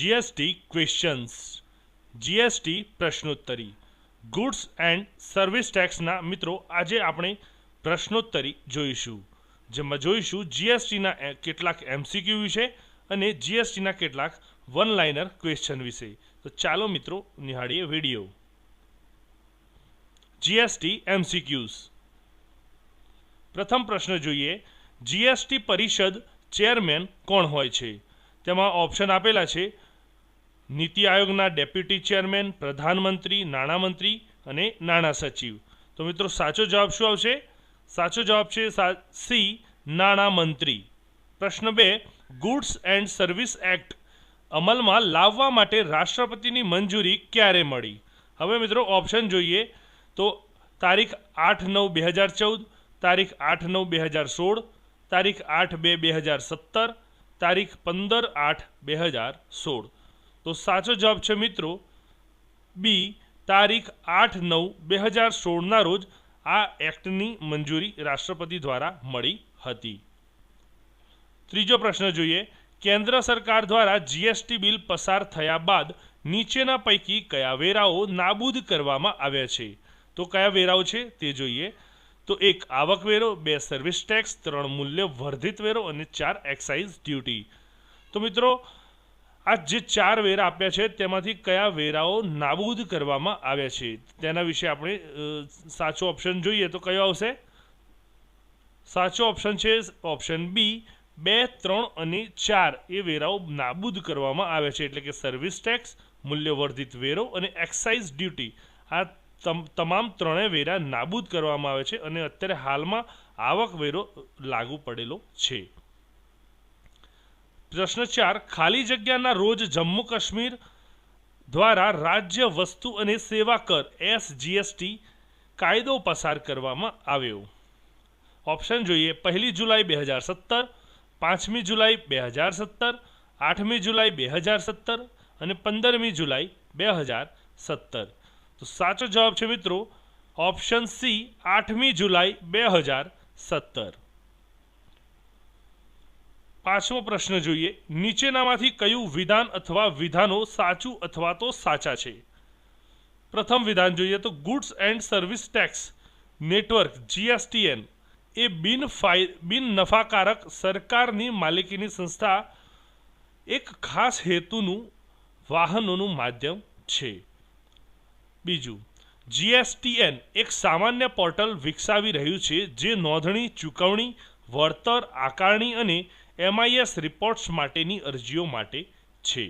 GST questions GST પ્રશ્નોત્તરી. Goods and service ટેક્સના મિત્રો, આજે આપણે પ્રશ્નોત્તરી જોઈશું. જેમાં જોઈશું જીએસટીના કેટલાક એમસીક્યુ વિશે અને જીએસટીના કેટલાક વન લાઇનર ક્વેશ્ચન વિશે. તો ચાલો મિત્રો, નિહાળીએ વીડિયો. જીએસટી એમસીક્યુઝ પ્રથમ પ્રશ્ન જોઈએ જીએસટી પરિષદ ચેરમેન કોણ હોય છે? તેમાં ઓપ્શન આપેલા છે નીતિ આયોગના ડેપ્યુટી ચેરમેન, પ્રધાનમંત્રી, નાણામંત્રી અને નાણાં સચિવ. તો મિત્રો, સાચો જવાબ શું આવશે? સાચો જવાબ છે સી નાણામંત્રી. પ્રશ્ન બે ગુડ્સ એન્ડ સર્વિસ એક્ટ અમલમાં લાવવા માટે રાષ્ટ્રપતિની મંજૂરી ક્યારે મળી? હવે મિત્રો ઓપ્શન જોઈએ. તો તારીખ આઠ નવ બે હજાર ચૌદ, તારીખ આઠ નવ બે હજાર સોળ, તારીખ આઠ બે બે હજાર સત્તર, તારીખ પંદર આઠ બે હજાર સોળ. તો સાચો જવાબ છે મિત્રો બી, તારીખ આઠ નવ બે હજાર સોળના રોજ આ એક્ટની મંજૂરી રાષ્ટ્રપતિ દ્વારા મળી હતી. ત્રીજો પ્રશ્ન જોઈએ. કેન્દ્ર સરકાર દ્વારા જીએસટી બિલ પસાર થયા બાદ નીચેના પૈકી કયા વેરાઓ નાબૂદ કરવામાં આવ્યા છે? તો કયા વેરાઓ છે તે જોઈએ. તો એક આવકવેરો બે, સર્વિસ ટેક્સ, ત્રણ, મૂલ્ય વર્ધિત વેરો અને ચાર, એક્સાઇઝ ડ્યુટી. તો મિત્રો આ જે ચાર વેરા આપ્યા છે, તેમાંથી કયા વેરાઓ નાબૂદ કરવામાં આવ્યા છે? તેના વિશે આપણે સાચો ઓપ્શન જોઈએ તો કયો આવશે? સાચો ઓપ્શન છે ઓપ્શન બી બે, ત્રણ અને ચાર એ વેરાઓ નાબૂદ કરવામાં આવે છે. એટલે કે સર્વિસ ટેક્સ મૂલ્યવર્ધિત વેરો અને એક્સાઇઝ ડ્યુટી આ તમામ ત્રણેય વેરા નાબૂદ કરવામાં આવે છે અને અત્યારે હાલમાં આવક વેરો લાગુ પડેલો છે. પ્રશ્ન ચાર, ખાલી જગ્યાના રોજ જમ્મુ કાશ્મીર દ્વારા રાજ્ય વસ્તુ અને સેવા કર એસજીએસટી કાયદો પસાર કરવામાં આવ્યો. ઓપ્શન જોઈએ, પહેલી જુલાઈ બે હજાર સત્તર, પાંચમી જુલાઈ બે હજાર સત્તર, આઠમી જુલાઈ બે હજાર સત્તર અને પંદરમી જુલાઈ બે હજાર સત્તર. તો સાચો જવાબ છે મિત્રો, ઓપ્શન સી, આઠમી જુલાઈ બે હજાર સત્તર. પાંચમો પ્રશ્ન જોઈએ, નીચેનામાંથી કયું વિધાન અથવા વિધાનો સાચું અથવા તો સાચા છે? પ્રથમ વિધાન જોઈએ તો goods and service tax network, GSTN, એ બિન ફાય બિન નફાકારક સરકારની માલિકીની સંસ્થા એક ખાસ હેતુનું વાહનોનું માધ્યમ છે. બીજું, જીએસટીએન એક સામાન્ય પોર્ટલ વિકસાવી રહ્યું છે જે નોંધણી, ચૂકવણી, વળતર, આકારણી અને એમઆઈએસ રિપોર્ટ્સ માટેની અરજીઓ માટે છે.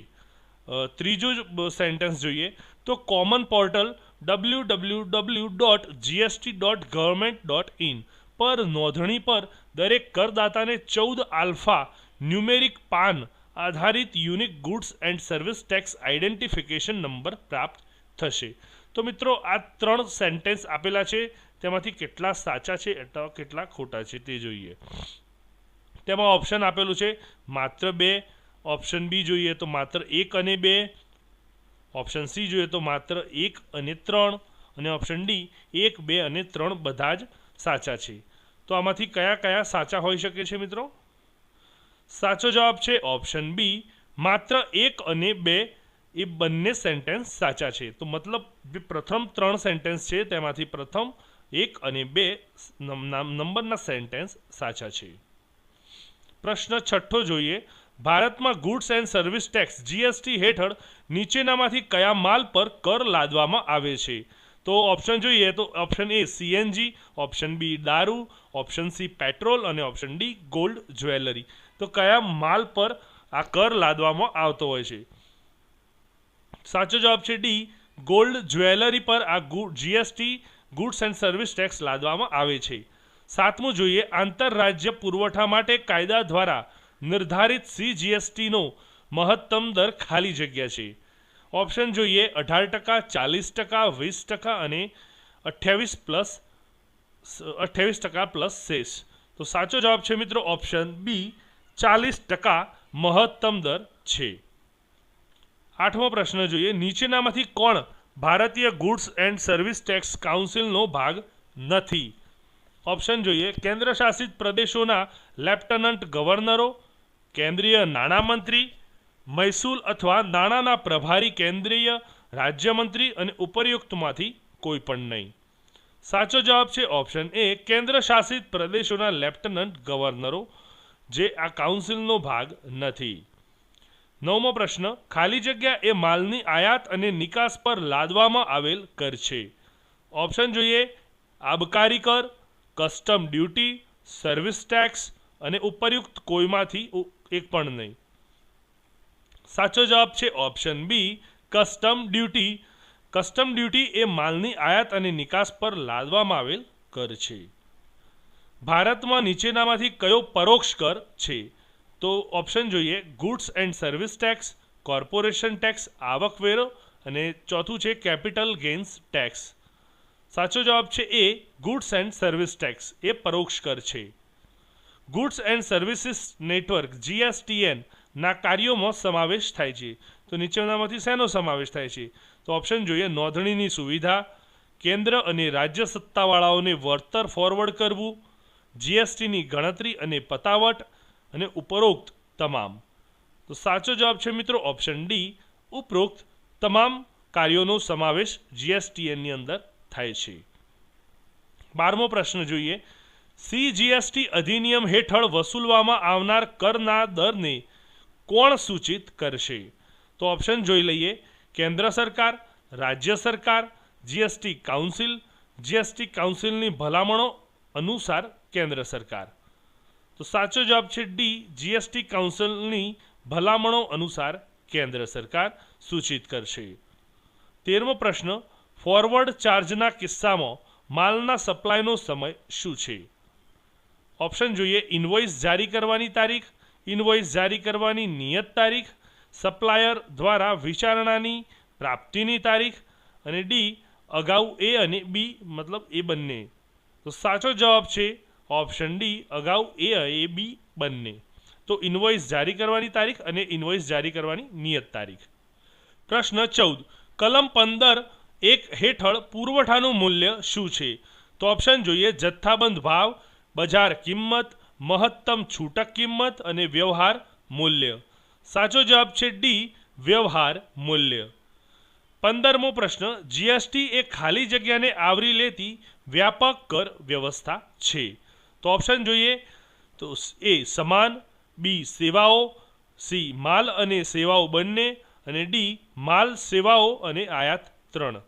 ત્રીજું સેન્ટેન્સ જોઈએ તો common portal W W W dot GST dot government dot in પર નોંધણી પર દરેક કરદાતાને ચૌદ આલ્ફા ન્યુમેરિક પાન આધારિત unique goods and service tax identification number પ્રાપ્ત થશે. તો મિત્રો, આ ત્રણ સેન્ટેન્સ આપેલા છે. તેમાંથી કેટલા સાચા છે અથવા કેટલા ખોટા છે તે જોઈએ. તેમાં ઓપ્શન આપેલું છે માત્ર બે. ઓપ્શન બી જોઈએ તો માત્ર એક અને બે. ઓપ્શન સી જોઈએ તો માત્ર એક અને ત્રણ. અને ઓપ્શન ડી એક, બે અને ત્રણ બધા જ સાચા છે. તો આમાંથી કયા કયા સાચા હોઈ શકે છે મિત્રો? સાચો જવાબ છે ઓપ્શન બી માત્ર એક અને બે એ બંને સેન્ટેન્સ સાચા છે. તો મતલબ જે પ્રથમ ત્રણ સેન્ટેન્સ છે તેમાંથી પ્રથમ એક અને બે નંબરના સેન્ટેન્સ સાચા છે. પ્રશ્ન છઠ્ઠો જોઈએ. ભારતમાં goods and service tax GST હેઠળ નીચેનામાંથી કયા માલ પર કર લાદવામાં આવે છે? તો ઓપ્શન જોઈએ તો option A CNG option B દારૂ ઓપ્શન સી પેટ્રોલ અને ઓપ્શન ડી ગોલ્ડ જ્વેલરી તો કયા માલ પર આ કર લાદવામાં આવતો હોય છે? સાચો જવાબ છે ડી ગોલ્ડ જ્વેલરી પર આ GST goods and service tax લાદવામાં આવે છે. સાતમું જોઈએ આંતરરાજ્ય પુરવઠા માટે કાયદા દ્વારા નિર્ધારિત સી જીએસટીનો મહત્તમ દર ખાલી જગ્યા છે. ઓપ્શન જોઈએ અઢાર ટકા, ચાલીસ ટકા, વીસ ટકા અને અઠ્યાવીસ પ્લસ અઠ્યાવીસ ટકા પ્લસ શેષ. તો સાચો જવાબ છે મિત્રો ઓપ્શન બી, ચાલીસ ટકા મહત્તમ દર છે. આઠમો પ્રશ્ન જોઈએ નીચેનામાંથી કોણ ભારતીય ગુડ્સ એન્ડ સર્વિસ ટેક્સ કાઉન્સિલનો ભાગ નથી? ઓપ્શન જોઈએ. કેન્દ્ર શાસિત પ્રદેશોના લેફ્ટનન્ટ ગવર્નરો, કેન્દ્રીય નાણામંત્રી મહેસૂલ અથવા નાણાંના પ્રભારી કેન્દ્રીય રાજ્યમંત્રી અને ઉપરયુક્તમાંથી કોઈ પણ નહીં. સાચો જવાબ છે ઓપ્શન એ. કેન્દ્ર શાસિત પ્રદેશોના લેફ્ટનન્ટ ગવર્નરો, જે આ કાઉન્સિલનો ભાગ નથી. નવમો પ્રશ્ન. ખાલી જગ્યા એ માલની આયાત અને નિકાસ પર લાદવામાં આવેલ કર છે. ઓપ્શન જોઈએ. આબકારી કર કસ્ટમ ડ્યુટી, સર્વિસ ટેક્સ અને ઉપરયુક્ત કોઈમાંથી એક પણ નહીં. સાચો જવાબ છે option B, custom duty. Custom duty એ માલની આયાત અને નિકાસ પર લાદવામાં આવેલ કર છે. ભારતમાં નીચેનામાંથી કયો પરોક્ષ કર છે? તો ઓપ્શન જોઈએ, goods and service tax, corporation tax, આવકવેરો અને ચોથું છે કેપિટલ ગેઇન્સ ટેક્સ. સાચો જવાબ છે એ ગુડ્સ એન્ડ સર્વિસ ટેક્સ એ પરોક્ષ કર છે. Goods and services network GSTN ના કાર્યોમાં સમાવેશ થાય છે. તો નીચેનામાંથી શેનો સમાવેશ થાય છે? તો ઓપ્શન જોઈએ, નોંધણીની સુવિધા, કેન્દ્ર અને રાજ્ય સત્તાવાળાઓને વળતર ફોરવર્ડ કરવું જીએસટીની ગણતરી અને પતાવટ, અને ઉપરોક્ત તમામ. તો સાચો જવાબ છે મિત્રો ઓપ્શન ડી ઉપરોક્ત તમામ કાર્યોનો સમાવેશ જીએસટીએનની અંદર થાય છે. બારમો પ્રશ્ન જોઈએ. સીજીએસટી અધિનિયમ હેઠળ વસૂલવામાં આવનાર કરના દરને કોણ સૂચિત કરશે? તો ઓપ્શન જોઈ લઈએ. કેન્દ્ર સરકાર, રાજ્ય સરકાર જીએસટી કાઉન્સિલ જીએસટી કાઉન્સિલની ભલામણો અનુસાર કેન્દ્ર સરકાર. તો સાચો જવાબ છે ડી જીએસટી કાઉન્સિલની ભલામણો અનુસાર કેન્દ્ર સરકાર સૂચિત કરશે. તેરમો પ્રશ્ન ફોરવર્ડ ચાર્જના કિસ્સામાં માલના સપ્લાયનો સમય શું છે? ઓપ્શન જોઈએ, ઇન્વોઇસ જારી કરવાની તારીખ, ઇન્વોઇસ જારી કરવાની નિયત તારીખ, સપ્લાયર દ્વારા વિચારણાની પ્રાપ્તિની તારીખ અને ડી, અગાઉ એ અને બી, મતલબ એ બંને. તો સાચો જવાબ છે ઓપ્શન ડી, અગાઉ એ એ બી બંને. તો ઇન્વોઇસ જારી કરવાની તારીખ અને ઇન્વોઇસ જારી કરવાની નિયત તારીખ. પ્રશ્ન ચૌદ, કલમ પંદર એક હેઠળ પુરવઠાનું મૂલ્ય શું છે? તો ઓપ્શન જોઈએ જથ્થાબંધ ભાવ, બજાર કિંમત, મહત્તમ છૂટક કિંમત અને વ્યવહાર મૂલ્ય. સાચો જવાબ છે ડી, વ્યવહાર મૂલ્ય. પંદરમો પ્રશ્ન જીએસટી એ ખાલી જગ્યાને આવરી લેતી વ્યાપક કર વ્યવસ્થા છે? તો ઓપ્શન જોઈએ, તો એ સમાન બી સેવાઓ સી માલ અને સેવાઓ બંને, અને ડી માલ, સેવાઓ અને આયાત ત્રણ.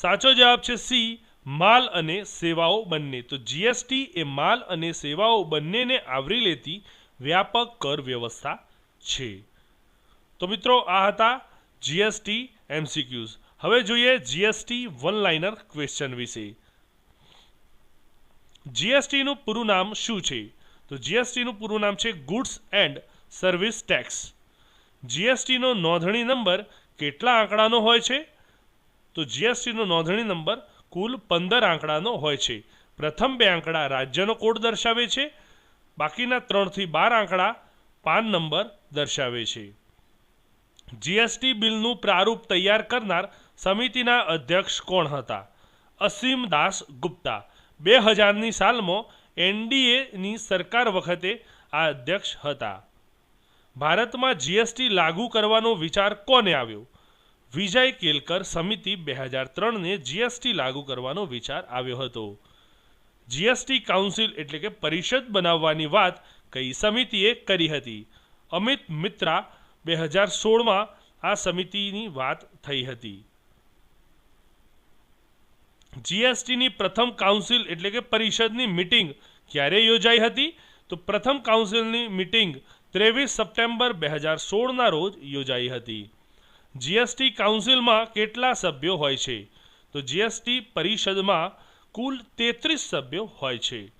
સાચો જવાબ છે સી, માલ અને સેવાઓ બંને. તો જીએસટી એ માલ અને સેવાઓ બંનેને આવરી લેતી વ્યાપક કર વ્યવસ્થા છે. તો મિત્રો, આ હતા જીએસટી એમસીક્યુઝ હવે જોઈએ જીએસટી વન લાઇનર ક્વેશ્ચન વિશે. જીએસટીનું પૂરું નામ શું છે? તો જીએસટીનું પૂરું નામ છે ગુડ્સ એન્ડ સર્વિસ ટેક્સ જીએસટીનો નોંધણી નંબર કેટલા આંકડાનો હોય છે? તો જીએસટીનો નોંધણી નંબર કુલ પંદર આંકડાનો હોય છે. પ્રથમ બે આંકડા રાજ્યનો કોડ દર્શાવે છે. બાકીના ત્રણથી બાર આંકડા પાન નંબર દર્શાવે છે. જીએસટી બિલનું પ્રારૂપ તૈયાર કરનાર સમિતિના અધ્યક્ષ કોણ હતા? અસીમ દાસ ગુપ્તા. બે હજારની સાલમાં એનડીએની સરકાર વખતે આ અધ્યક્ષ હતા. ભારતમાં જીએસટી લાગુ કરવાનો વિચાર કોને આવ્યો? વિજય કેલકર સમિતિ બે હજાર ત્રણને જીએસટી લાગુ કરવાનો વિચાર આવ્યો હતો. જીએસટી કાઉન્સિલ એટલે કે પરિષદ બનાવવાની વાત કઈ સમિતિએ કરી હતી. અમિત મિત્રા બે હજાર સોળમાં આ સમિતિની વાત થઈ હતી. જીએસટીની પ્રથમ કાઉન્સિલ એટલે કે પરિષદની મિટિંગ ક્યારે યોજાઈ હતી? તો પ્રથમ કાઉન્સિલની મિટિંગ ત્રેવીસ સપ્ટેમ્બર બે હજાર સોળના રોજ યોજાઈ હતી. જીએસટી કાઉન્સિલમાં કેટલા સભ્યો હોય છે? તો જીએસટી પરિષદમાં કુલ તેત્રીસ સભ્યો હોય છે.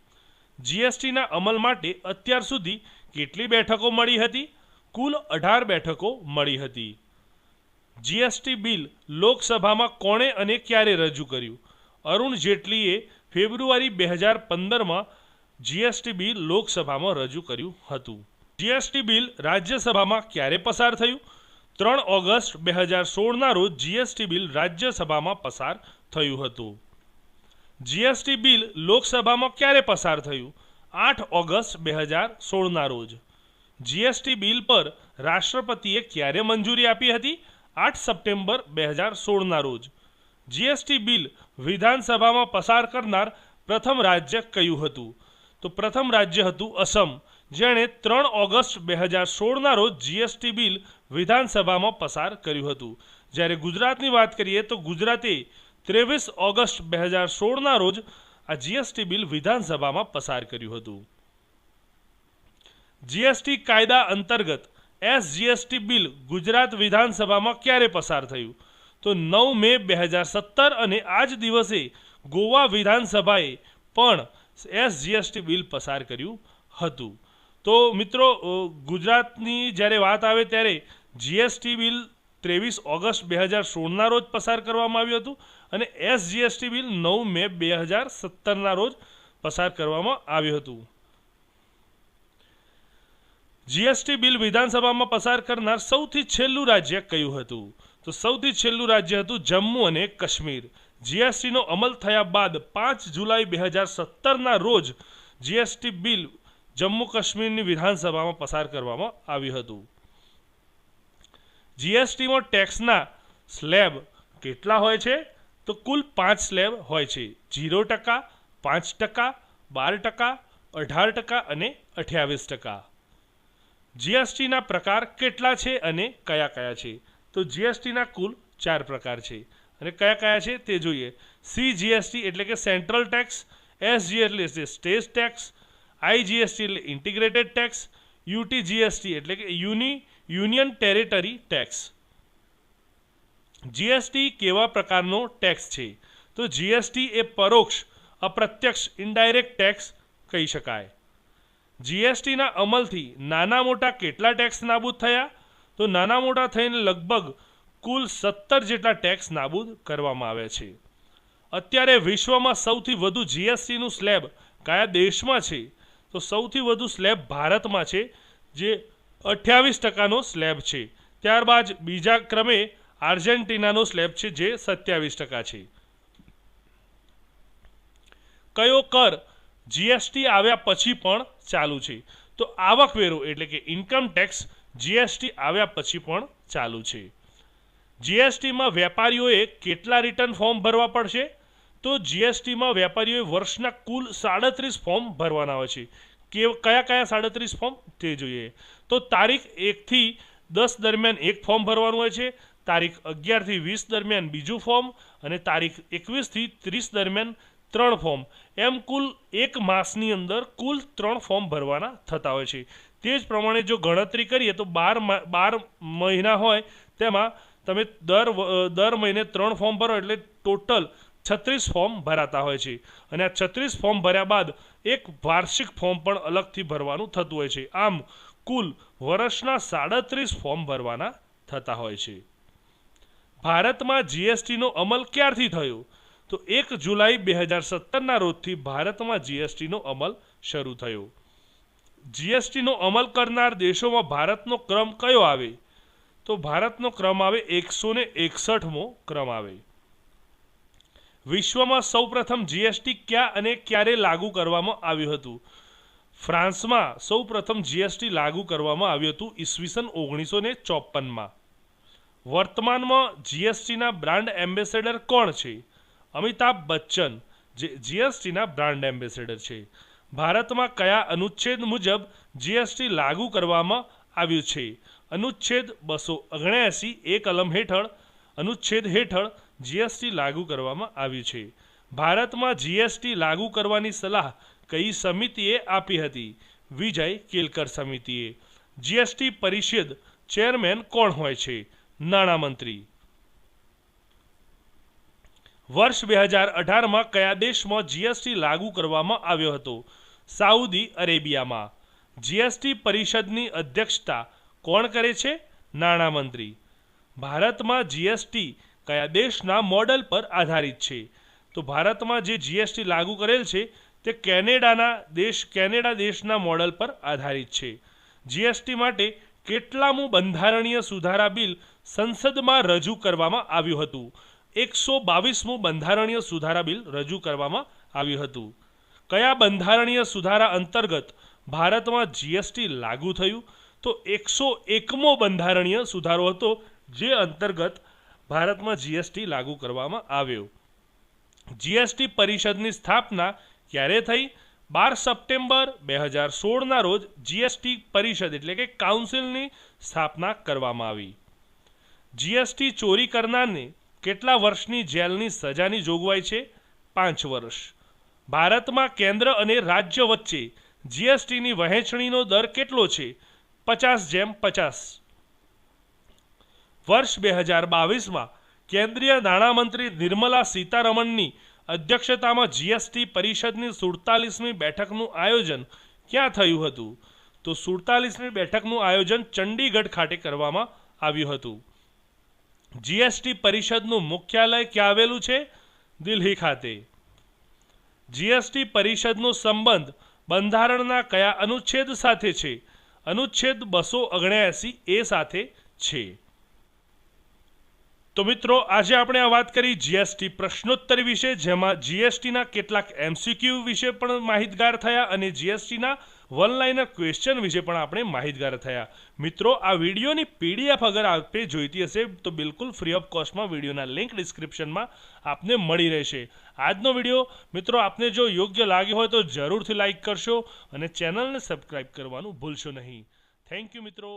જીએસટીના અમલ માટે અત્યાર સુધી કેટલી બેઠકો મળી હતી? કુલ અઢાર બેઠકો મળી હતી. જીએસટી બિલ લોકસભામાં કોણે અને ક્યારે રજૂ કર્યું? અરુણ જેટલીએ ફેબ્રુઆરી બે હજાર પંદરમાં જીએસટી બિલ લોકસભામાં રજૂ કર્યું હતું. જીએસટી બિલ રાજ્યસભામાં ક્યારે પસાર થયું? ત્રણ ઓગસ્ટ બે હજાર સોળના રોજ જીએસટી બિલ રાજ્યસભામાં પસાર થયું હતું. જીએસટી બિલ લોકસભામાં ક્યારે પસાર થયું? આઠ ઓગસ્ટ બે હજાર સોળના રોજ. જીએસટી બિલ પર રાષ્ટ્રપતિએ ક્યારે મંજૂરી આપી હતી? આઠ સપ્ટેમ્બર બે હજાર સોળના રોજ. જીએસટી બિલ વિધાનસભામાં પસાર કરનાર પ્રથમ રાજ્ય કયું હતું? તો પ્રથમ રાજ્ય હતું અસમ. જેણે ત્રણ ઓગસ્ટ બે હજાર સોળના રોજ જીએસટી બિલ વિધાનસભામાં પસાર કર્યું હતું. જ્યારે ગુજરાતની વાત કરીએ તો ગુજરાતે ત્રેવીસ ઓગસ્ટ બે હજાર સોળના રોજ આ જીએસટી બિલ વિધાનસભામાં પસાર કર્યું હતું. જીએસટી કાયદા અંતર્ગત એસ જીએસટી બિલ ગુજરાત વિધાનસભામાં ક્યારે પસાર થયું? તો નવ મે બે હજાર સત્તર અને આ જ દિવસે ગોવા વિધાનસભાએ પણ એસ જીએસટી બિલ પસાર કર્યું હતું. તો મિત્રો ગુજરાતની જ્યારે વાત આવે ત્યારે જીએસટી બિલ ત્રેવીસ ઓગસ્ટ બે હજાર સોળના રોજ પસાર કરવામાં આવ્યું હતું અને એસજીએસટી બિલ નવ મે બે હજાર સત્તરના રોજ પસાર કરવામાં આવ્યું હતું. જીએસટી બિલ વિધાનસભામાં પસાર કરનાર સૌથી છેલ્લું રાજ્ય કયું હતું? તો સૌથી છેલ્લું રાજ્ય હતું જમ્મુ અને કાશ્મીર. જીએસટીનો અમલ થયા બાદ પાંચ જુલાઈ બે હજાર સત્તરના રોજ જીએસટી બિલ જમ્મુ કાશ્મીરની વિધાનસભામાં પસાર કરવામાં આવ્યું હતું. જીએસટીમાં ટેક્સના સ્લેબ કેટલા હોય છે? તો કુલ પાંચ સ્લેબ હોય છે. જીરો ટકા, પાંચ ટકા, બાર ટકા, અઢાર ટકા અને અઠ્યાવીસ ટકા. જીએસટીના પ્રકાર કેટલા છે અને કયા કયા છે? તો જીએસટીના કુલ ચાર પ્રકાર છે. અને કયા કયા છે તે જોઈએ. સી જીએસટી એટલે કે સેન્ટ્રલ ટેક્સ એસજી એટલે state tax IGST integrated tax UTGST એટલે કે uni union territory tax GST કેવા પ્રકારનો ટેક્સ છે? તો જીએસટી એ પરોક્ષ, અપ્રત્યક્ષ ઇન્ડાયરેક્ટ ટેક્સ કહી શકાય. જીએસટીના અમલથી નાના મોટા કેટલા ટેક્સ નાબૂદ થયા? તો નાના મોટા થઈને લગભગ કુલ સત્તર જેટલા ટેક્સ નાબૂદ કરવામાં આવ્યા છે. અત્યારે વિશ્વમાં સૌથી વધુ જીએસટીનું સ્લેબ કયા દેશમાં છે? તો સૌથી વધુ સ્લેબ ભારતમાં છે, જે અઠ્યાવીસ ટકાનો સ્લેબ છે. ત્યારબાદ બીજા ક્રમે આર્જેન્ટિનાનો સ્લેબ છે, જે સત્યાવીસ ટકા છે. કયો કર જીએસટી આવ્યા પછી પણ ચાલુ છે? તો આવકવેરો એટલે કે ઇન્કમ ટેક્સ જીએસટી આવ્યા પછી પણ ચાલુ છે. જીએસટીમાં વેપારીઓએ કેટલા રિટર્ન ફોર્મ ભરવા પડશે? તો જીએસટીમાં વેપારીઓએ વર્ષના કુલ સાડત્રીસ ફોર્મ ભરવાના હોય છે. કે કયા કયા સાડત્રીસ ફોર્મ? તે જોઈએ. તો તારીખ એકથી દસ દરમિયાન એક ફોર્મ ભરવાનું હોય છે, તારીખ અગિયારથી વીસ દરમિયાન બીજું ફોર્મ અને તારીખ એકવીસથી ત્રીસ દરમિયાન ત્રણ ફોર્મ. એમ કુલ એક માસની અંદર કુલ ત્રણ ફોર્મ ભરવાના થતા હોય છે. તે જ પ્રમાણે જો ગણતરી કરીએ તો બાર બાર મહિના હોય, તેમાં તમે દર દર મહિને ત્રણ ફોર્મ ભરો એટલે ટોટલ છત્રીસ ફોર્મ ભરાતા હોય છે. અને આ છત્રીસ ફોર્મ ભર્યા બાદ એક વાર્ષિક ફોર્મ પણ અલગથી ભરવાનું થતું હોય છે. આમ, કુલ વર્ષના સાડત્રીસ ફોર્મ ભરવાના થતા હોય છે. ભારતમાં જીએસટીનો અમલ ક્યારથી થયો? તો એક જુલાઈ બે હજાર સત્તરના રોજથી ભારતમાં જીએસટીનો અમલ શરૂ થયો. જીએસટીનો અમલ કરનાર દેશોમાં ભારતનો ક્રમ કયો આવે? તો ભારતનો ક્રમ આવે એકસો ને એકસઠમો ક્રમ આવે. વિશ્વમાં સૌપ્રથમ જીએસટી ક્યાં અને ક્યારે લાગુ કરવામાં આવ્યું હતું? ફ્રાન્સમાં સૌપ્રથમ જીએસટી લાગુ કરવામાં આવ્યું હતું ઈસવીસન ઓગણીસો ને ચોપનમાં વર્તમાનમાં જીએસટીના બ્રાન્ડ એમ્બેસેડર કોણ છે? અમિતાભ બચ્ચન, જે જીએસટીના બ્રાન્ડ એમ્બેસેડર છે. ભારતમાં કયા અનુચ્છેદ મુજબ જીએસટી લાગુ કરવામાં આવ્યું છે? અનુચ્છેદ બસો ઓગણ્યાસી એ કલમ હેઠળ, અનુચ્છેદ હેઠળ જીએસટી લાગુ કરવામાં આવી છે. ભારતમાં જીએસટી લાગુ કરવાની સલાહ કઈ સમિતિએ આપી હતી? વિજય કેલકર સમિતિએ. જીએસટી પરિષદ ચેરમેન કોણ હોય છે? નાણામંત્રી. વર્ષ બે હજાર અઢારમાં કયા દેશમાં જીએસટી લાગુ કરવામાં આવ્યો હતો? સાઉદી અરેબિયામાં. જીએસટી પરિષદની અધ્યક્ષતા કોણ કરે છે? નાણામંત્રી. ભારતમાં જીએસટી કયા દેશના મોડલ પર આધારિત છે? તો ભારતમાં જે જીએસટી લાગુ કરેલ છે, તે કેનેડાના દેશ, કેનેડા દેશના મોડલ પર આધારિત છે. જીએસટી માટે કેટલામું બંધારણીય સુધારા બિલ સંસદમાં રજૂ કરવામાં આવ્યું હતું? એકસો બાવીસમું બંધારણીય સુધારા બિલ રજૂ કરવામાં આવ્યું હતું. કયા બંધારણીય સુધારા અંતર્ગત ભારતમાં જીએસટી લાગુ થયું? તો એકસો એકમો બંધારણીય સુધારો હતો, જે અંતર્ગત ભારતમાં જીએસટી લાગુ કરવામાં આવ્યો. જીએસટી પરિષદની સ્થાપના ક્યારે થઈ? બાર સપ્ટેમ્બર બે હજાર સોળના રોજ જીએસટી પરિષદ એટલે કે કાઉન્સિલની સ્થાપના કરવામાં આવી. જીએસટી ચોરી કરનારને કેટલા વર્ષની જેલની સજાની જોગવાઈ છે? પાંચ વર્ષ. ભારતમાં કેન્દ્ર અને રાજ્ય વચ્ચે જીએસટીની વહેંચણીનો દર કેટલો છે? પચાસ જેમ પચાસ. વર્ષ બે હજાર બાવીસમાં કેન્દ્રીય નાણામંત્રી નિર્મલા સીતારમણની અધ્યક્ષતામાં જીએસટી પરિષદની સુડતાલીસમી બેઠકનું આયોજન ક્યાં થયું હતું? તો સુડતાલીસમી બેઠકનું આયોજન ચંડીગઢ ખાતે કરવામાં આવ્યું હતું. જીએસટી પરિષદનું મુખ્યાલય ક્યાં આવેલું છે? દિલ્હી ખાતે. જીએસટી પરિષદનો સંબંધ બંધારણના કયા અનુચ્છેદ સાથે છે? અનુચ્છેદ બસો ઓગણ્યાસી એ સાથે છે. તો મિત્રો, આજે આપણે આ વાત કરી જીએસટી પ્રશ્નોત્તરી વિશે, જેમાં જીએસટીના કેટલાક એમસીક્યુ વિશે પણ માહિતગાર થયા અને જીએસટીના વન લાઇનર ક્વેશ્ચન વિશે પણ આપણે માહિતગાર થયા. મિત્રો, આ વિડીયોની પીડીએફ અગર આપે જોઈતી હશે, તો બિલકુલ ફ્રી ઓફ કોસ્ટમાં વિડીયોના લિંક ડિસ્ક્રિપ્શનમાં આપને મળી રહેશે. આજનો વીડિયો, મિત્રો, આપને જો યોગ્ય લાગ્યો હોય તો જરૂરથી લાઈક કરશો અને ચેનલને સબસ્ક્રાઈબ કરવાનું ભૂલશો નહીં. થેન્ક યુ મિત્રો.